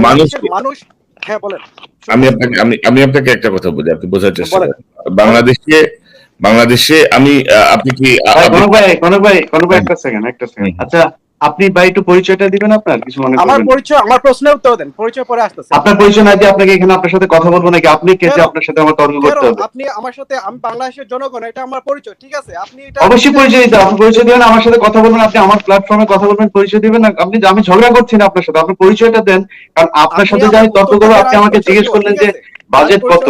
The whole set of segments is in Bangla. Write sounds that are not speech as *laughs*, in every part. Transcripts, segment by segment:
মানুষ- মানুষ হ্যাঁ বলেন। আমি আপনাকে আমি আমি আপনাকে একটা কথা বলি আপনি বোঝার চেষ্টা বাংলাদেশে বাংলাদেশে আমি আপনি কি ভাই কনক ভাই কনক ভাই কনক ভাই হ্যাঁ। একটা সেকেন্ড একটা সেকেন্ড আচ্ছা আপনি ভাই একটু পরিচয়টা দিবেন আপনার? কিছু মনে আমার পরিচয় আমার প্রশ্নের উত্তর দেন পরিচয় পরে আসতেছে। আপনার পরিচয় না দিয়ে আপনাকে এখানে আপনার সাথে কথা বলব নাকি? আপনি কে যে আপনার সাথে আমার তর্ক করতে হবে? আপনি আমার সাথে আমি বাংলাদেশের জনগণ এটা আমার পরিচয় ঠিক আছে? আপনি এটা অবশ্যই পরিচয় দিতে আপনি পরিচয় দিবেন আমার সাথে কথা বলবেন আপনি আমার প্ল্যাটফর্মে কথা বলবেন পরিচয় দিবেন না আপনি আমি ঝগড়া করছি না আপনার সাথে আপনি পরিচয়টা দেন কারণ আপনার সাথে আমার যাই তর্ক করব আপনি আমাকে জিজ্ঞেস করলেন যে বাজেট কত?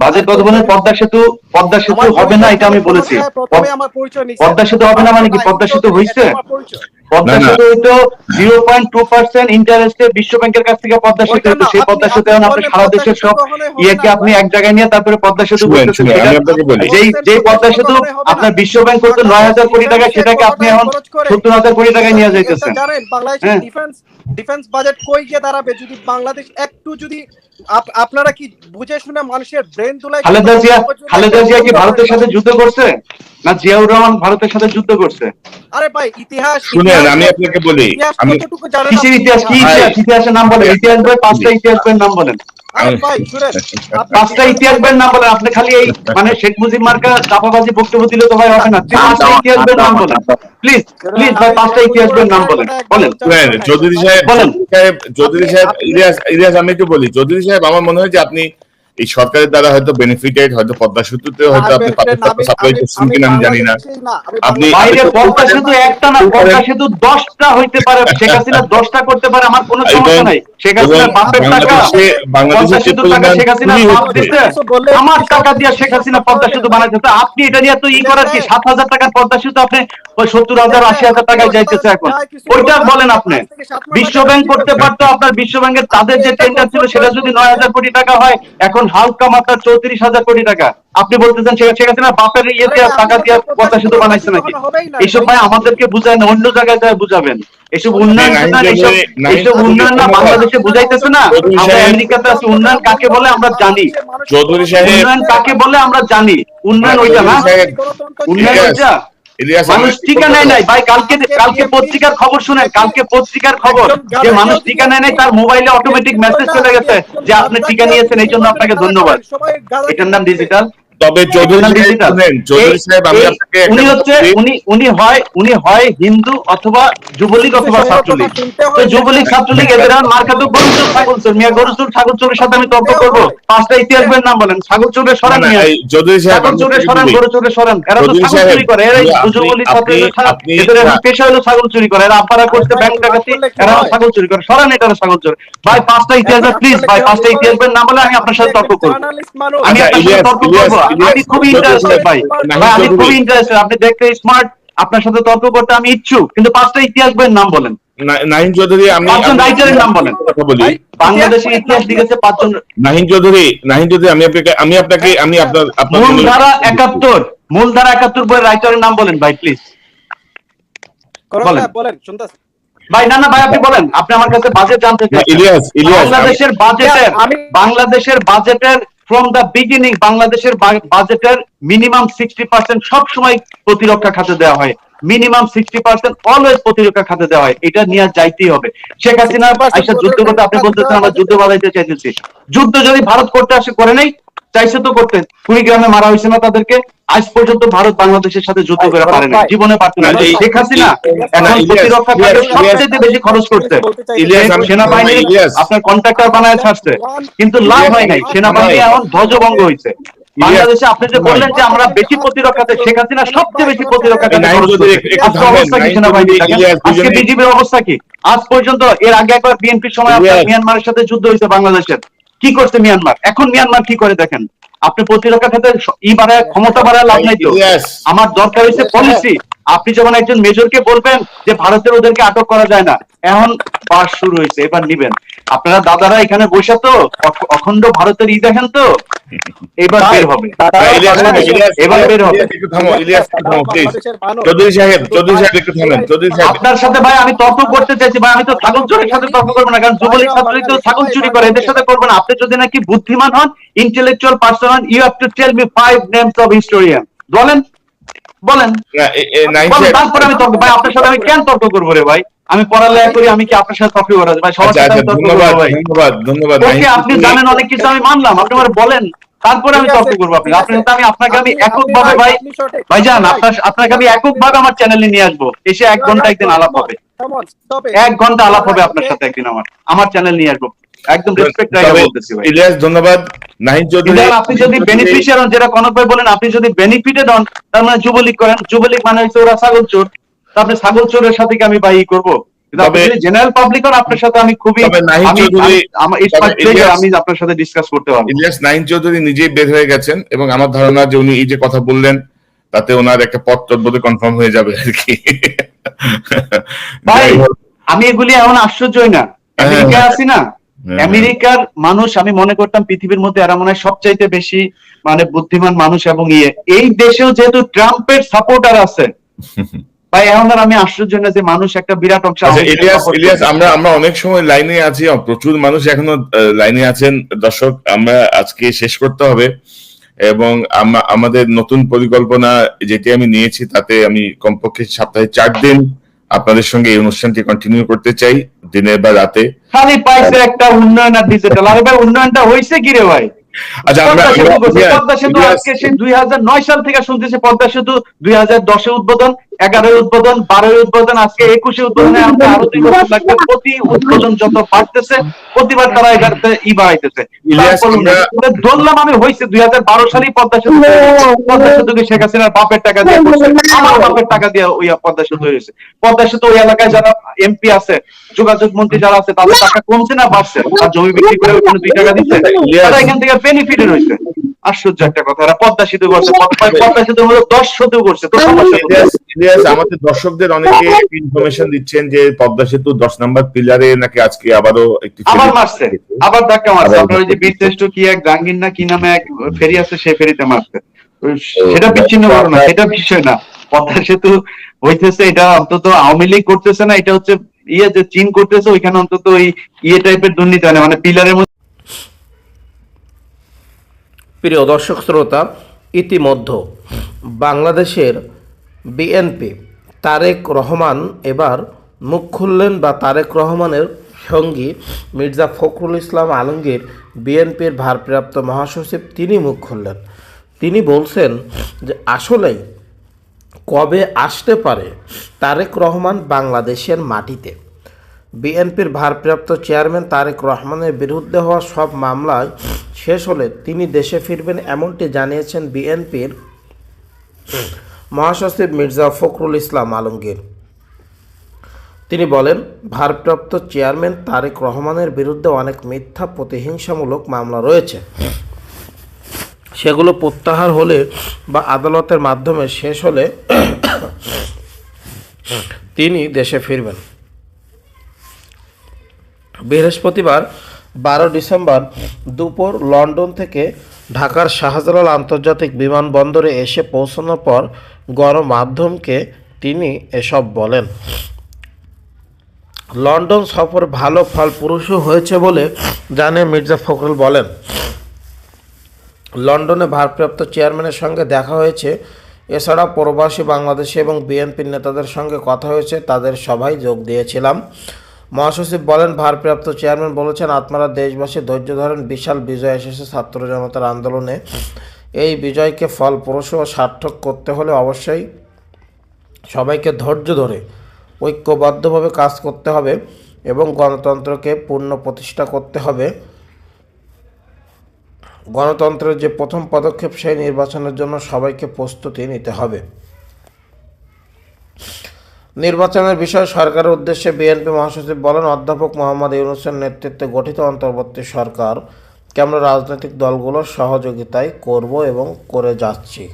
বাজেট কত বলেন পদ্মা সেতু পদ্মা সেতু হবে না এটা আমি বলেছি। পদ্মা সেতু হবে না মানে কি? পদ্মা সেতু হইছে? এটা পদ্মা না, না। সেতু হইতো জিরো পয়েন্ট টু পার্সেন্ট ইন্টারেস্টে বিশ্ব ব্যাংকের কাছ থেকে পদ্মা সেতু ওইটা সেই পদ্মা সেতু এখন আপনি সারা দেশের সব ইয়েকে আপনি এক জায়গায় নিয়ে তারপরে পদ্মা সেতু করতেছেন। শুনেন, সেটা আমি আপনাকে বলি। যেই যেই পদ্মা সেতু আপনার বিশ্ব ব্যাংক করতো নয় হাজার কোটি টাকা সেটাকে আপনি এখন সত্তর হাজার কোটি টাকায় নিয়ে যাইতেছেন। এটা জানেন বাংলাদেশের। ডিফেন্স ডিফেন্স বাজেট কই গিয়ে দাঁড়াবে? যদি বাংলাদেশ একটু যদি আপনারা কি বুঝে শুনে মানুষের ব্রেন তুলে খালেদা জিয়া খালেদা জিয়া কি ভারতের সাথে যুদ্ধ করছে? না জিয়াউর রহমান ভারতের সাথে যুদ্ধ করছে? আরে ভাই ইতিহাস শুনেন আমি আপনাকে বলি আমি কিসের ইতিহাস? কি ইতিহাস? ইতিহাসের নাম বলেন। ইতিহাস বই পাঁচটা ইতিহাস বইয়ের নাম বলেন। পাঁচটা ইতিহাস বইয়ের নাম বলেন। আপনি খালি এই মানে শেখ মুজিব মার্কা চাপাবাজি বক্তব্য দিলে তো ভাই হবে না। পাঁচটা ইতিহাস বইয়ের নাম বলেন। প্লিজ প্লিজ ভাই পাঁচটা ইতিহাস বইয়ের নাম বলেন। বলেন। চৌধুরী সাহেব বলেন। চৌধুরী সাহেব ইলিয়াস আমি একটু বলি। চৌধুরী সাহেব আমার মনে হয় যে আপনি এই সরকারের দ্বারা হয়তো বেনিফিটেড হয়তো পদ্মা সেতুতে হয়তো আপনি সাপ্লাই করছেন কিনা আমি জানি না। আপনি- বাইরে পদ্মা সেতু একটা না পদ্মা সেতু দশটা হইতে পারে শেখ হাসিনা দশটা করতে পারে আমার কোনো সমস্যা নাই। শেখ হাসিনার বাপের টাকা সেতুর টাকা শেখ হাসিনা বাপ দিছে আমার টাকা দিয়ে শেখ হাসিনা পদ্মা সেতু বানাইছে তো আপনি এটা নিয়ে তো ই করার কি? সাত হাজার টাকার পদ্মা সেতু আপনি ওই সত্তর হাজার আশি হাজার টাকায় যাইতেছে এখন। ওইটা বলেন আপনি। বিশ্ব ব্যাংক করতে পারতো আপনার বিশ্ব ব্যাংকের তাদের যে টেন্ডার ছিল সেটা যদি নয় হাজার কোটি টাকা হয় এখন হালকা মাত্রা চৌত্রিশ হাজার কোটি টাকা। আপনি বলতেছেন শেখ হাসিনা বাপের ইয়েতে টাকা দিয়ে পদ্মা সেতু বানাইছে নাকি? এইসব ভাই আমাদেরকে বুঝায় না অন্য জায়গায় যায় বুঝাবেন। এসব উন্নয়ন না, এইসব এইসব উন্নয়ন না বাংলাদেশে বুঝাইতেছে না। আমরা আমেরিকাতে আছি উন্নয়ন কাকে বলে আমরা জানি। চৌধুরী সাহেব- উন্নয়ন কাকে বলে আমরা জানি। উন্নয়ন ওইটা না? উন্নয়ন ওইটা? মানুষ নাই। ভাই কালকে কালকে পত্রিকার খবর শুনেন কালকে পত্রিকার খবর। যে মানুষ টিকা নেয় নাই তার মোবাইলে অটোমেটিক মেসেজ চলে গেছে যে আপনি টিকা নিয়েছেন এই জন্য আপনাকে ধন্যবাদ। এটার নাম ডিজিটাল তবে চৌধুরী সাহেব ডিজিটাল শুনেন চৌধুরী সাহেব আমি আপনাকে উনি হচ্ছে উনি উনি হয় উনি হয় হিন্দু অথবা যুবলীগ অথবা ছাত্রলীগ। তো যুবলীগ ছাত্রলীগ এদের আর মার্কা তো গরুচুর মিয়া সাথে আমি তর্ক করব। পাঁচটা নাম বলেন। সরান না, না, মিয়া। এই চৌধুরী সাহেব আমি সরান গরুচুরের সরান। এরা তো ছাগল চুরি করে। এরা যুবলীগ ছাত্রলীগ আপনি- ছাড়া আপনি- এদের পেশা হলো ছাগল চুরি করে। এরা আব্বারা করছে ব্যাংক ডাকাতি এরা ছাগল চুরি করে। সরান এটা ছাগল চুরি। ভাই পাঁচটা ইতিহাস প্লিজ ভাই পাঁচটা ইতিহাস বইয়ের নাম বলে আমি আপনার সাথে তর্ক করব। আমি আচ্ছা, আপনার সাথে তর্ক করব। আমি খুবই ইন্টারেস্টেড ভাই। ভাই আমি খুবই ইন্টারেস্টেড আপনি দেখতে স্মার্ট আপনার সাথে তর্ক করতে আমি ইচ্ছুক কিন্তু পাঁচটা ইতিহাস বইয়ের নাম বলেন। নাহিন চৌধুরী আমি রাইটারের নাম বলেন। কথা বলি। বাংলাদেশের ইতিহাস লিখেছে পাঁচজন নাহিন চৌধুরী নাহিন চৌধুরী আমি আপনাকে আমি আপনাকে আমি আপনার আপনার মূলধারা একাত্তর মূলধারা একাত্তর বইয়ের রাইটারের নাম বলেন ভাই প্লিজ বলেন। বলেন শুনতেছি। ভাই না না ভাই আপনি বলেন। আপনি আমার কাছে বাজেট জানতে ইলিয়াস ইলিয়াস বাংলাদেশের বাজেটের আমি- বাংলাদেশের বাজেটের ফ্রম দ্য বিগিনিং বাংলাদেশের বাজেটের মিনিমাম সিক্সটি পার্সেন্ট সবসময় প্রতিরক্ষা খাতে দেওয়া হয়। মিনিমাম সিক্সটি পার্সেন্ট অলওয়েজ প্রতিরক্ষা খাতে দেওয়া হয়। এটা নিয়ে যাইতেই হবে। শেখ হাসিনা 60% আইসা যুদ্ধ করতে আপনি বলতেছেন, আমরা যুদ্ধ বাড়াইতে চাইতেছি। যুদ্ধ যদি ভারত করতে আসে, করে নেই চাইছে তো করতে। কুড়িগ্রামে মারা হয়েছে না তাদেরকে আজ পর্যন্ত ভারত বাংলাদেশের সাথে যুদ্ধ করে পারে না জীবনে পারতো না। শেখ হাসিনা এখন প্রতিরক্ষা খাতে সবচেয়ে বেশি খরচ করতে সেনাবাহিনী আপনার কন্ট্রাক্টর বানায় ছাড়ছে। কিন্তু লাভ হয় নাই। সেনাবাহিনী এখন ধ্বজভঙ্গ হয়েছে। বাংলাদেশে আপনি যে বললেন যে আমরা বেশি প্রতিরক্ষাতে শেখ হাসিনা সবচেয়ে বেশি করছে। একটু আজকে অবস্থা কি সেনাবাহিনী আজকে বিজিবির অবস্থা কি? আজ পর্যন্ত এর আগে একবার বিএনপির সময় আপনার মিয়ানমারের সাথে যুদ্ধ হয়েছে বাংলাদেশের। কি করছে মিয়ানমার? এখন মিয়ানমার কি করে দেখেন? আপনি প্রতিরক্ষা খাতে ই বাড়ায় ক্ষমতা বাড়ায় লাভ নাই তো। আমার দরকার হয়েছে পলিসি আপনি যখন একজন মেজরকে বলবেন যে ভারতের ওদেরকে আটক করা যায় না এখন পাস শুরু হয়েছে এবার নিবেন। আপনারা দাদারা এখানে বসে তো অখণ্ড ভারতের ই দেখেন তো। এবার বের হবে। এবার বের হবে। চৌধুরী সাহেব, চৌধুরী সাহেব, একটু থামেন, চৌধুরী সাহেব। আপনার সাথে ভাই আমি তর্ক করতে চাইছি ভাই আমি তো ছাগল চোরের সাথে তর্ক করব না কারণ যুবলীগ ছাত্রলীগ তো ছাগল চুরি করে এদের সাথে করব না। আপনি যদি নাকি বুদ্ধিমান হন ইন্টেলেকচুয়াল পার্সন হন you have to tell me five names of historian বলেন বলেন। তারপরে আমি তর্ক ভাই আপনার সাথে আমি কেন তর্ক করব রে ভাই? আমি পড়ালেখা করি আমি কি আপনার সাথে কফি করা যায়? ভাই সবার আচ্ছা সাথে আচ্ছা ধন্যবাদ ভাই। ধন্যবাদ ধন্যবাদ। ওকে আপনি জানেন অনেক কিছু আমি মানলাম। আপনি আমার বলেন তারপরে আমি তর্ক করব আপনি। আপনি তো আমি আপনাকে আমি আপনি- একক ভাবে ভাই, ভাই ভাই, আপনার আপনাকে আমি একক ভাবে আমার চ্যানেলে নিয়ে আসব। এসে এক ঘণ্টা একদিন আলাপ হবে. এক ঘণ্টা আলাপ হবে আপনার সাথে একদিন আমার। আমার চ্যানেল নিয়ে আসব। একদম রেসপেক্ট বলতেছি ভাই। ইলিয়াস ধন্যবাদ। নাহিদ চৌধুরী আপনি যদি বেনিফিশিয়ার হন যেটা কনক ভাই বলেন আপনি যদি বেনিফিটেড হন তার মানে যুবলীগ করেন। যুবলীগ মানে হচ্ছে ওরা ছাগল চোর। আপনি ছাগল চোরের সাথে কি আমি বাই করব? জেনারেল পাবলিক আপনার সাথে আমি খুবই আমি আপনার সাথে ডিসকাস করতে পারব। ইলিয়াস নাইন চৌধুরী নিজেই বের হয়ে গেছেন এবং আমার ধারণা যে উনি এই যে কথা বললেন তাতে ওনার একটা পথ তদ্বোধে কনফার্ম হয়ে যাবে আর কি। ভাই আমি এগুলি এখন আশ্চর্যই না। আমেরিকা আছি না? হ্যাঁ। আমেরিকার মানুষ আমি মনে করতাম পৃথিবীর মধ্যে এরা মনে হয় সবচাইতে বেশি মানে বুদ্ধিমান মানুষ এবং ইয়ে। এই দেশেও যেহেতু ট্রাম্পের সাপোর্টার আছে *laughs* ভাই এখন আর আমি আশ্চর্য না যে মানুষ একটা বিরাট অংশ আচ্ছা ইলিয়াস ইলিয়াস আমরা আমরা অনেক সময় লাইনে আছি প্রচুর মানুষ এখনও লাইনে আছেন। দর্শক আমরা আজকে শেষ করতে হবে এবং আমাদের নতুন পরিকল্পনা যেটি আমি নিয়েছি তাতে আমি কমপক্ষে সপ্তাহে চার দিন আপনাদের সঙ্গে এই অনুষ্ঠানটি কন্টিনিউ করতে চাই দিনের বা রাতে। খালি পাইছে একটা উন্নয়ন আর ডিজিটাল আরে ভাই উন্নয়নটা হয়েছে কি রে ভাই? আচ্ছা আমরা পদ্মা সেতু আজকে সেই দুই হাজার নয় সাল থেকে শুনতেছে পদ্মা সেতু দুই হাজার দশে উদ্বোধন। এগারোই উদ্বোধন বারোই উদ্বোধন আজকে একুশে উদ্বোধনে আমরা আরও দুই বছর লাগবে প্রতি উদ্বোধন যত বাড়তেছে প্রতিবার তারা এগারোতে ই বাড়াইতেছে। ধরলাম আমি হয়েছে দুই হাজার বারো সালেই পদ্মা সেতু তৈরি হয়েছে। পদ্মা সেতুকে শেখ হাসিনার বাপের টাকা দিয়ে আমার বাপের টাকা দিয়ে ওই পদ্মা সেতু হয়েছে। পদ্মা সেতু ওই এলাকায় যারা এমপি আছে যোগাযোগ মন্ত্রী যারা আছে তাদের টাকা কমছে না বাড়ছে? আর জমি বিক্রি করে ওখানে দুই টাকা দিচ্ছে? তারা এখান থেকে বেনিফিটেড হয়েছে। আশ্চর্য একটা কথা। এরা পদ্মা সেতু করছে। পদ্মা- সেতু হলো দশ সেতু করছে। তো সমস্যা? ইলিয়াস আমাদের দর্শকদের অনেকে ইনফরমেশন দিচ্ছেন যে পদ্মা সেতু দশ নম্বর পিলারে নাকি আজকে আবারও একটি আবার মারছে আবার ধাক্কা মারছে। আপনার ওই যে বীরশ্রেষ্ঠ কি এক জাহাঙ্গীর না কি নামে এক ফেরি আছে সেই ফেরিতে মারছে। সেটা বিচ্ছিন্ন ঘটনা সেটা বিষয় না। পদ্মা সেতু হইতেছে এটা অন্তত আওয়ামী লীগ করতেছে না এটা হচ্ছে ইয়ে যে চীন করতেছে ওইখানে অন্তত ওই ইয়ে টাইপের দুর্নীতি হয় না। মানে পিলারের মধ্যে প্রিয় দর্শক শ্রোতা ইতিমধ্যে বাংলাদেশের বিএনপি, তারেক রহমান এবার মুখ খুললেন বা তারেক রহমানের সঙ্গী মির্জা ফখরুল ইসলাম আলমগীর, বিএনপির ভারপ্রাপ্ত মহাসচিব, তিনি মুখ খুললেন। তিনি বলছেন যে আসলেই কবে আসতে পারে তারেক রহমান বাংলাদেশের মাটিতে? বিএনপির ভারপ্রাপ্ত চেয়ারম্যান তারেক রহমানের বিরুদ্ধে হওয়া সব মামলায় শেষ হলে তিনি দেশে ফিরবেন এমনটি জানিয়েছেন বিএনপির মহাসচিব মির্জা ফখরুল ইসলাম আলমগীর। তিনি বলেন, ভারপ্রাপ্ত চেয়ারম্যান তারেক রহমানের বিরুদ্ধে অনেক মিথ্যা প্রতিহিংসামূলক মামলা রয়েছে। সেগুলো প্রত্যাহার হলে বা আদালতের মাধ্যমে শেষ হলে তিনি দেশে ফিরবেন। বৃহস্পতিবার বারো ডিসেম্বর দুপুর লন্ডন থেকে ঢাকার শাহজালাল আন্তর্জাতিক বিমানবন্দরে এসে পৌঁছানোর পর গণমাধ্যমকে তিনি এসব বলেন। লন্ডন সফর ভালো ফল পুরুষও হয়েছে বলে জানে মির্জা ফখরুল বলেন। লন্ডনে ভারপ্রাপ্ত চেয়ারম্যানের সঙ্গে দেখা হয়েছে। এছাড়া প্রবাসী বাংলাদেশি এবং বিএনপির নেতাদের সঙ্গে কথা হয়েছে, তাদের সভায় যোগ দিয়েছিলাম। মহাসচিব বলেন, ভারপ্রাপ্ত চেয়ারম্যান বলেছেন, আপনারা দেশবাসী ধৈর্য ধরেন, বিশাল বিজয় এসেছে ছাত্র জনতার আন্দোলনে। এই বিজয়কে ফলপ্রসূ ও সার্থক করতে হলে অবশ্যই সবাইকে ধৈর্য ধরে, ঐক্যবদ্ধভাবে কাজ করতে হবে এবং গণতন্ত্রকে পূর্ণ প্রতিষ্ঠা করতে হবে। গণতন্ত্রের যে প্রথম পদক্ষেপ, সেই নির্বাচনের জন্য সবাইকে প্রস্তুতি নিতে হবে। নির্বাচনের বিষয়ে সরকারের উদ্দেশ্যে বিএনপি মহাসচিব বলেন, অধ্যাপক মোহাম্মদ ইউনুসের নেতৃত্বে গঠিত অন্তর্বর্তী সরকার আমরা রাজনৈতিক দলগুলোর সহযোগিতায় করব এবং করে যাচ্ছি।